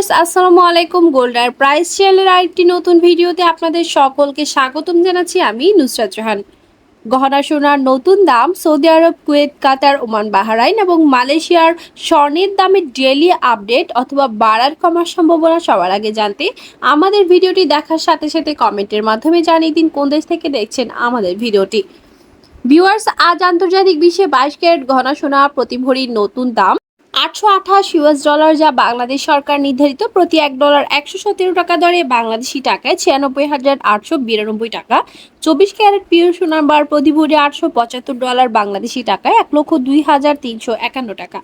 Viewers, আসসালামু আলাইকুম। গোল্ডার price চ্যানেলের আরেকটি নতুন ভিডিওতে আপনাদের সকলকে স্বাগতম জানাচ্ছি আমি নুসরাত জাহান গহনা সোনার নতুন দাম সৌদি আরব, কুয়েত, কাতার, ওমান, বাহারাইন এবং মালয়েশিয়ার স্বর্ণের দামের ডেলি আপডেট অথবা বাড়ার কমার সম্ভাবনা সবার আগে জানতে আমাদের ভিডিওটি দেখার সাথে সাথে কমেন্টের মাধ্যমে জানিয়ে দিন কোন দেশ থেকে দেখছেন আমাদের ভিডিওটি। ভিউয়ার্স, আজ আন্তর্জাতিক বিশ্বে বাইশ ক্যারেট গহনা সোনা প্রতি ভরির নতুন দাম আটশো আঠাশ ইউএস ডলার যা বাংলাদেশ সরকার নির্ধারিত প্রতি এক ডলার একশো সতেরো টাকা দরে বাংলাদেশি টাকায় ছিয়ানব্বই হাজার আটশো বিরানব্বই টাকা। চব্বিশ ক্যারেট পিওর সোনার বার প্রতি ভরি আটশো পঁচাত্তর ডলার বাংলাদেশি টাকায় এক লক্ষ দুই হাজার তিনশো একান্ন টাকা।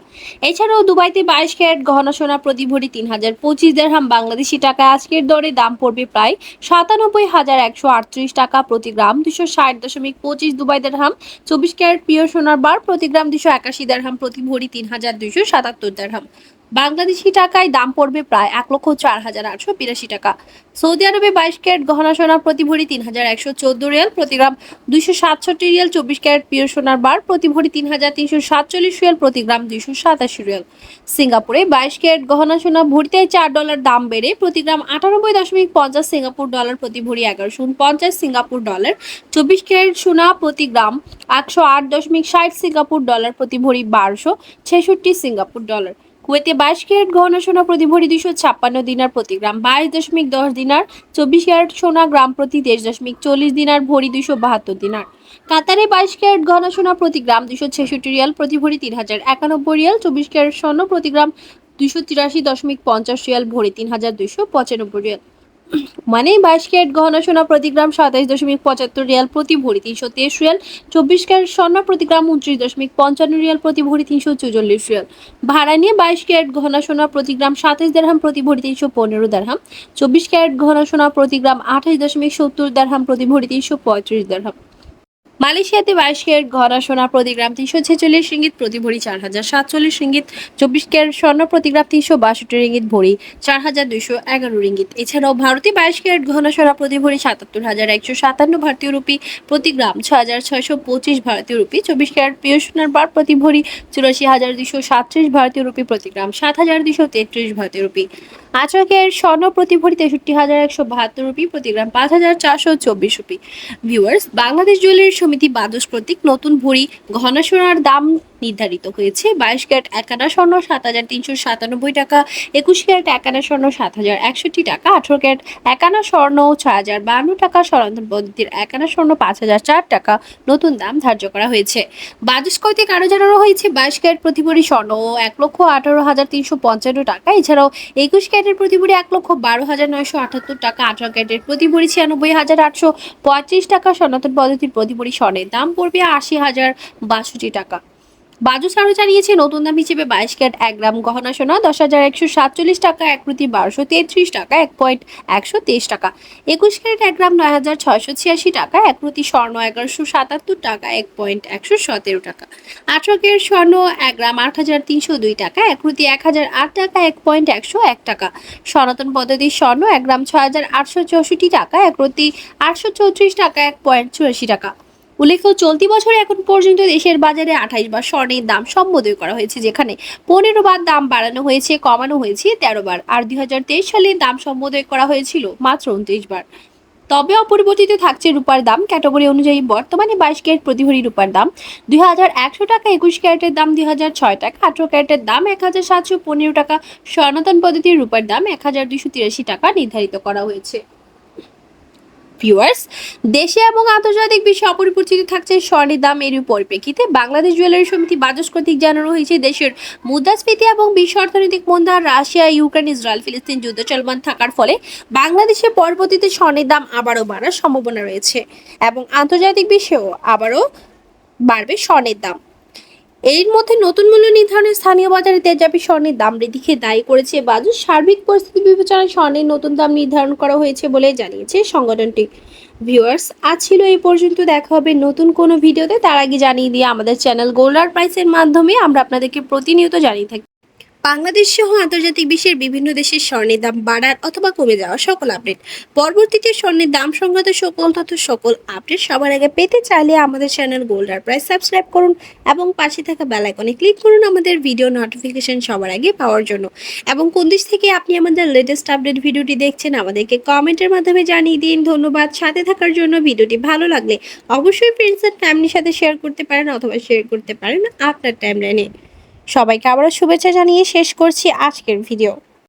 এছাড়াও দুবাইতে বাইশ ক্যারেট গহনা সোনা প্রতি ভরি তিন হাজার পঁচিশ দেড়হাম বাংলাদেশি টাকায় আজকের দরে দাম পড়বে প্রায় সাতানব্বই হাজার একশো আটত্রিশ টাকা প্রতি গ্রাম দুশো ষাট দশমিক পঁচিশ দুবাই দেড়হাম চব্বিশ ক্যারেট পিওর সোনার বার প্রতি গ্রাম দুশো একাশি দেড়হাম প্রতি ভরি তিন হাজার দুইশো সাতাত্তর দেড়হাম বাংলাদেশি টাকায় দাম পড়বে প্রায় এক লক্ষ চার হাজার আটশো বিরাশি টাকা। সৌদি আরবে বাইশ ক্যারেট গহনা সোনা প্রতি ভরি তিন হাজার একশো চোদ্দ রিয়াল, প্রতি গ্রাম দুইশো সাতষট্টি রিয়াল, চব্বিশ ক্যারেট পিওর সোনার বার প্রতি ভরি তিন হাজার তিনশো সাতচল্লিশ রিয়াল, প্রতি গ্রাম দুইশো সাতাশি রিয়াল। সিঙ্গাপুরে বাইশ ক্যারেট গহনা সোনা ভরিতে চার ডলার দাম বেড়ে, প্রতি গ্রাম আটানব্বই দশমিক পঞ্চাশ সিঙ্গাপুর ডলার, প্রতি ভরি এগারোশো পঞ্চাশ সিঙ্গাপুর ডলার, চব্বিশ ক্যারেট সোনা প্রতি গ্রাম একশো আট দশমিক ষাট সিঙ্গাপুর ডলার, প্রতি ভরি বারোশো ছেষট্টি সিঙ্গাপুর ডলার। কুয়েতে বাইশ ক্যারেট গহনা, সোনা প্রতি ভরি দুইশো ছাপ্পান্ন দিনার প্রতি গ্রাম, বাইশ দশমিক দশ দিনার চব্বিশ ক্যারেট সোনা, গ্রাম প্রতি তেইশ দশমিক চল্লিশ দিনার ভরি দুইশো বাহাত্তর দিনার। কাতারে বাইশ ক্যারেট গহনা, সোনা প্রতি গ্রাম দুশো ছেষট্টি রিয়াল, প্রতি ভরি তিন হাজার একানব্বই রিয়াল, চব্বিশ ক্যারেট স্বর্ণ প্রতি গ্রাম দুশো তিরাশি দশমিক পঞ্চাশ রিয়াল, ভরি তিন হাজার দুশো পঁচানব্বই রিয়াল। মানে বাইশ ক্যারেট গহনা সোনা প্রতি গ্রাম সাতাইশ দশমিক পঁচাত্তর রিয়াল প্রতি ভরি তিনশো তেইশ রিয়াল, চব্বিশ ক্যারেট স্বর্ণ প্রতি গ্রাম উনত্রিশ দশমিক পঞ্চান্ন রিয়াল প্রতি ভরি তিনশো চৌচল্লিশ রিয়াল। ভাড়া নিয়ে বাইশ ক্যারেট গহনা সোনা প্রতি গ্রাম সাতাইশ দেড়হাম প্রতি ভরি তিনশো পনেরো দেড়হাম, চব্বিশ ক্যারেট গহনা সোনা প্রতি গ্রাম আঠাশ দশমিক সত্তর দেড়হাম প্রতি ভরি তিনশো পঁয়ত্রিশ দেড়হাম। মালয়েশিয়াতে বাইশ ক্যারেট ঘরা সোনা প্রতি গ্রাম তিনশো ছেচল্লিশ রিঙ্গিত প্রতি ভরি চার হাজার সাতচল্লিশ রিঙ্গিত চব্বিশ ক্যারেট স্বর্ণ প্রতি গ্রাম তিনশো বাষট্টি রিঙ্গিত, ভরি চার হাজার দুইশো এগারো রিঙ্গিত। এছাড়াও ভারতে বাইশ ক্যারেট ঘন সোনা প্রতি ভরি সাতাত্তর হাজার একশো সাতান্ন ভারতীয় রুপি প্রতি গ্রাম ছ হাজার ছয়শো পঁচিশ ভারতীয় রুপি চব্বিশ ক্যারেট পিও সোনার বার প্রতি ভরি চুরাশি হাজার দুশো সাতত্রিশ ভারতীয় রুপি প্রতি গ্রাম সাত হাজার দুশো তেত্রিশ ভারতীয় রুপি। ক্যারেট স্বর্ণ প্রতি ভরি তেষট্টি হাজার একশো বাহাত্তর রুপি প্রতি গ্রাম পাঁচ হাজার চারশো চব্বিশ রুপি। ভিউয়ার্স বাংলাদেশ জুয়েলারি সমিতি বাদশ প্রতীক নতুন ভরি ঘনা সোনার দাম নির্ধারিত হয়েছে। বাইশ ক্যারেট একানা স্বর্ণ, সাত হাজার তিনশো সাতানব্বই টাকা। একুশ ক্যারেট একানা স্বর্ণ, সাত হাজার একষট্টি টাকা। আঠারো ক্যারেট একানা স্বর্ণ, ছয় হাজার বান্ন টাকা। স্বরন্তর পদ্ধতির একানা স্বর্ণ, পাঁচ হাজার চার টাকা। নতুন দাম ধার্য করা হয়েছে। বাদস কর্তৃক আরও জানানো হয়েছে? বাইশ ক্যারেট প্রতি ভরি স্বর্ণ, এক লক্ষ আঠারো হাজার তিনশো পঞ্চান্ন টাকা। এছাড়াও একুশ ক্যারেটের প্রতি ভরি এক লক্ষ বারো হাজার নয়শো আটাত্তর টাকা। আঠারো ক্যারেটের প্রতি ভরি ছিয়ানব্বই হাজার আটশো পঁয়ত্রিশ টাকা। সনাতন পদ্ধতির প্রতি ভরি স্বর্ণের দাম পড়বে আশি হাজার বাষট্টি টাকা। বাজুস আরও জানিয়েছে, নতুন দাম হিসেবে বাইশ ক্যারেট এক গ্রাম গহনা সোনা দশ হাজার একশো সাতচল্লিশ টাকা, এক প্রতি বারোশো তেত্রিশ টাকা, এক পয়েন্ট একশো তেইশ টাকা। একুশ ক্যারেট এক গ্রাম নয় হাজার ছয়শো ছিয়াশি টাকা, এক প্রতি স্বর্ণ এগারোশো সাতাত্তর টাকা, এক পয়েন্ট একশো সতেরো টাকা। আঠারো ক্যারেট স্বর্ণ এক গ্রাম আট হাজার তিনশো দুই টাকা, এক প্রতি এক হাজার আট টাকা, এক পয়েন্ট একশো এক টাকা। সনাতন পদ্ধতির স্বর্ণ এক গ্রাম ছয় হাজার আটশো চৌষট্টি টাকা, এক প্রতি আটশো চৌত্রিশ টাকা, এক পয়েন্ট চুরাশি টাকা। উল্লেখ্য, চলতি বছরে এখন পর্যন্ত দেশের বাজারে আঠাইশ বার স্বর্ণের দাম সম্বোধন করা হয়েছে, যেখানে পনেরো বার দাম বাড়ানো হয়েছে, কমানো হয়েছে তেরো বার। আর দুই সালে দাম সম্বোধন করা হয়েছিল মাত্র উনত্রিশ বার। তবে অপরিবর্তিত থাকছে রূপার দাম। ক্যাটাগরি অনুযায়ী বর্তমানে বাইশ ক্যারেট প্রতি ভরি রূপার দাম দুই হাজার একশো টাকা, একুশ ক্যারেটের দাম দুই হাজার ছয় টাকা, আঠারো ক্যারেটের দাম এক হাজার সাতশো পনেরো টাকা। সনাতন পদ্ধতির রূপার দাম এক হাজার দুশো তিরাশি টাকা নির্ধারিত করা হয়েছে। ভিউয়ার্স দেশে এবং আন্তর্জাতিক বিশ্বে অপরিবর্তিত থাকছে স্বর্ণের দাম এর পরিপ্রেক্ষিতে। বাংলাদেশ জুয়েলারি সমিতি বাজাজ কর্তৃক জানানো হয়েছে, দেশের মুদ্রাস্ফীতি এবং বিশ্ব অর্থনৈতিক মন্দা রাশিয়া, ইউক্রেন, ইসরায়েল, ফিলিস্তিন যুদ্ধ চলমান থাকার ফলে বাংলাদেশে পরবর্তীতে স্বর্ণের দাম আবারও বাড়ার সম্ভাবনা রয়েছে এবং আন্তর্জাতিক বিশ্বেও আবারও বাড়বে স্বর্ণের দাম। এর মধ্যে নতুন মূল্য নির্ধারণে স্থানীয় বাজারে তেজাবি স্বর্ণের দাম বৃদ্ধিকে দায়ী করেছে বাজার। সার্বিক পরিস্থিতি বিবেচনায় স্বর্ণের নতুন দাম নির্ধারণ করা হয়েছে বলে জানিয়েছে সংগঠনটি। ভিউয়ার্স, আজ ছিল এই পর্যন্ত। দেখা হবে নতুন কোনো ভিডিওতে। তার আগে জানিয়ে দিয়ে আমাদের চ্যানেল গোল্ডার প্রাইসের মাধ্যমে আমরা আপনাদেরকে প্রতিনিয়ত জানিয়ে থাকি। বাংলাদেশ সহ আন্তর্জাতিক বিশ্বের বিভিন্ন দেশের স্বর্ণের দাম বাড়ার অথবা কমে যাওয়া সকল আপডেট পরবর্তীতে স্বর্ণের দাম সংক্রান্ত সকল তথ্য, সকল আপডেট সবার আগে পেতে চাইলে আমাদের চ্যানেল গোল্ডার প্রাইস সাবস্ক্রাইব করুন এবং পাশে থাকা বেল আইকনে ক্লিক করুন আমাদের ভিডিও নোটিফিকেশন সবার আগে পাওয়ার জন্য। এবং কোন দেশ থেকে আপনি আমাদের লেটেস্ট আপডেট ভিডিওটি দেখছেন আমাদেরকে কমেন্টের মাধ্যমে জানিয়ে দিন। ধন্যবাদ। সাথে থাকার জন্য ভিডিওটি ভালো লাগলে অবশ্যই ফ্রেন্ডস অ্যান্ড ফ্যামিলির সাথে শেয়ার করতে পারেন অথবা শেয়ার করতে পারেন আপনার টাইমলাইনে সবাইকে আবারও শুভেচ্ছা জানিয়ে শেষ করছি আজকের ভিডিও।